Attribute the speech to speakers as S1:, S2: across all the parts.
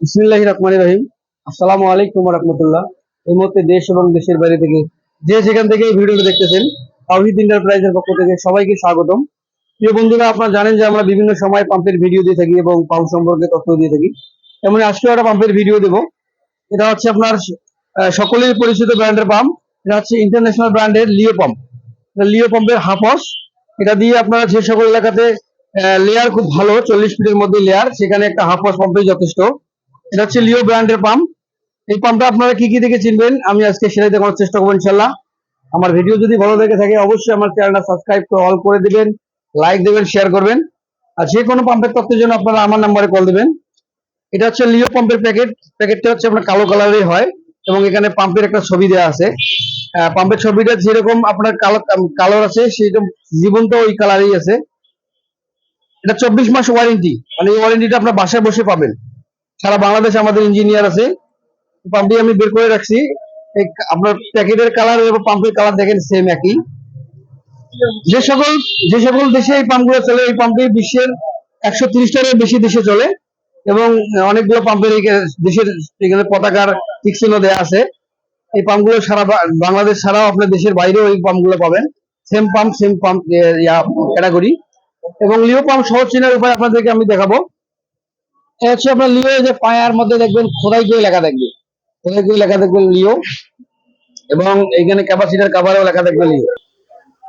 S1: বিসমিল্লাহির রহমানির রহিম। আসসালামু আলাইকুম রহমতুল্লাহ। এই মুহূর্তে দেশ এবং দেশের বাইরে থেকে যে যেখান থেকে এই ভিডিওটা দেখতেছেন, তাওহিদ এন্টারপ্রাইজের পক্ষ থেকে সবাইকে স্বাগতম। প্রিয় বন্ধুরা, আপনারা জানেন যে আমরা বিভিন্ন সময় পাম্পের ভিডিও দিয়ে থাকি এবং পাম্প সম্পর্কে তথ্য দিয়ে থাকি। তেমন আজকেও একটা পাম্পের ভিডিও দেব। এটা হচ্ছে আপনার সকলের পরিচিত ব্র্যান্ডের পাম্প। এটা হচ্ছে ইন্টারন্যাশনাল ব্র্যান্ডের লিও পাম্প। লিও পাম্পের হাফস। এটা দিয়ে আপনারা যে সকল এলাকাতে লেয়ার খুব ভালো, চল্লিশ ফিটের মধ্যে লেয়ার সেখানে একটা হাফস পাম্পই যথেষ্ট। এটা হচ্ছে লিও ব্র্যান্ডের পাম্প এই পাম্পটা আপনারা কি কি দেখে চিনবেন, আমি আজকে সেটাই দেখানোর চেষ্টা করব ইনশাল্লাহ আমার ভিডিও যদি ভালো লেগে থাকে, অবশ্যই আমার চ্যানেলটা সাবস্ক্রাইব করে অল করে দিবেন লাইক দেবেন শেয়ার করবেন। আর যে কোনো পাম্পের তথ্যের জন্য আপনারা আমার নাম্বারে কল দিবেন। এটা হচ্ছে লিও পাম্পের প্যাকেট প্যাকেটটা হচ্ছে আপনার কালো কালারের হয় এবং এখানে পাম্পের একটা ছবি দেওয়া আছে। পাম্পের ছবিটা যেরকম আপনার কালো কালার আছে, সেরকম জীবন্ত ওই কালারই আছে। এটা চব্বিশ মাস ওয়ারেন্টি মানে এই ওয়ারেন্টিটা আপনার বাসায় বসে পাবেন। সারা বাংলাদেশে আমাদের ইঞ্জিনিয়ার আছে। পাম্পটি আমি বের করে রাখছি। আপনার প্যাকেটের কালার এবং পাম্পের কালার দেখেন সেম একই। যে সকল যে সকল দেশে এই পাম্পগুলো চলে, এই পাম্পটি বিশ্বের একশো তিরিশটারও বেশি দেশে চলে এবং অনেকগুলো পাম্পের এই দেশের এখানে পতাকার টিকচিহ্ন দেওয়া আছে। এই পাম্পগুলো সারা বাংলাদেশ ছাড়াও আপনার দেশের বাইরেও এই পাম্পগুলো পাবেন। Same pump same pump category এবং লিও পাম্প সহজ চেনার উপায় আপনাদেরকে আমি দেখাবো। হচ্ছে আপনার লিও যে পায়ার মধ্যে দেখবেন খোদাই করে লেখা থাকবে। খোদাই করে লেখা দেখবেন লিও। এবং এখানে ক্যাপাসিটার কাভারেও লেখা দেখবেন লিও।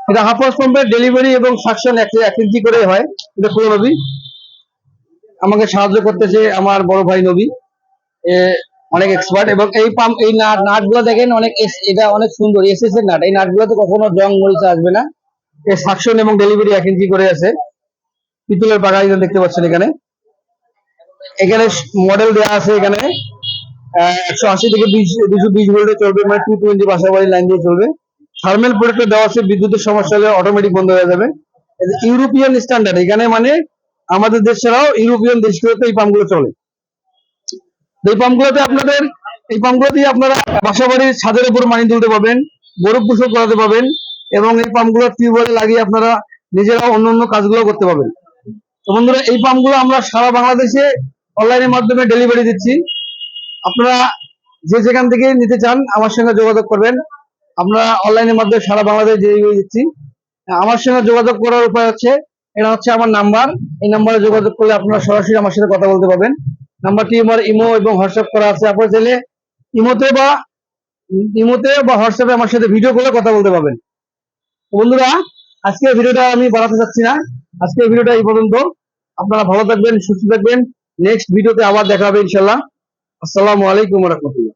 S1: এটা হাফ হাউস পাম্পের ডেলিভারি এবং সাকশন এক ইঞ্চি করে হয়। এটা খুলে নবী। আমাকে সাহায্য করতেছে আমার বড় ভাই নবী। অনেক এক্সপার্ট এবং এই পাম্প এই নাট নাটগুলো দেখেন অনেক এটা অনেক সুন্দর এস এস এর নাট। এই নাট গুলোতে কখনো জং মরিচা আসবে না। এই সাকশন এবং ডেলিভারি এক ইঞ্চি করে আছে। পিতলের বাগাই দেখতে পাচ্ছেন এখানে। এখানে মডেল দেওয়া আছে এখানে। একশো আশি থেকে দুশো বিশ ভোল্টে চলবে মানে টু টোয়েন্টি বাসাবাড়ি লাইন দিয়ে চলবে। থার্মেল প্রোডাক্টে দেওয়া আছে, বিদ্যুতের সমস্যা হলে অটোমেটিক বন্ধ হয়ে যাবে। ইউরোপিয়ান স্ট্যান্ডার্ড এখানে মানে আমাদের দেশ ছাড়াও ইউরোপিয়ান দেশগুলোতে এই পাম্পগুলো চলে। এই পাম্পগুলোতে আপনাদের, এই পাম্পগুলো দিয়ে আপনারা বাসাবাড়ির ছাদের উপর মানি তুলতে পারবেন গরু পুষো করাতে পারবেন এবং এই পাম্পগুলো টিউবওয়েল লাগিয়ে আপনারা নিজেরাও অন্য অন্য কাজগুলো করতে পারবেন। তো বন্ধুরা, এই পাম্পগুলো আমরা সারা বাংলাদেশে অনলাইনের মাধ্যমে ডেলিভারি দিচ্ছি। আপনারা যে যেখান থেকে নিতে চান, আমার সঙ্গে যোগাযোগ করবেন। আমরা অনলাইনের মাধ্যমে সারা বাংলাদেশ ডেলিভারি দিচ্ছি। আমার সঙ্গে যোগাযোগ করার উপায় হচ্ছে, এটা হচ্ছে আমার নাম্বার। এই নাম্বারে যোগাযোগ করলে আপনারা সরাসরি আমার সাথে কথা বলতে পারবেন। নাম্বারটি আমার ইমো এবং হোয়াটসঅ্যাপ করা আছে। আপনার চাইলে ইমোতে বা ইমোতে বা হোয়াটসঅ্যাপে আমার সাথে ভিডিও কলে কথা বলতে পারবেন। বন্ধুরা, আজকের ভিডিওটা আমি বাড়াতে চাচ্ছি না। আজকের ভিডিওটা এই পর্যন্ত। আপনারা ভালো থাকবেন, সুস্থ থাকবেন। নেক্সট ভিডিওতে আবার দেখা হবে ইনশাল্লাহ আসসালামু আলাইকুম রহমতুল্লাহ।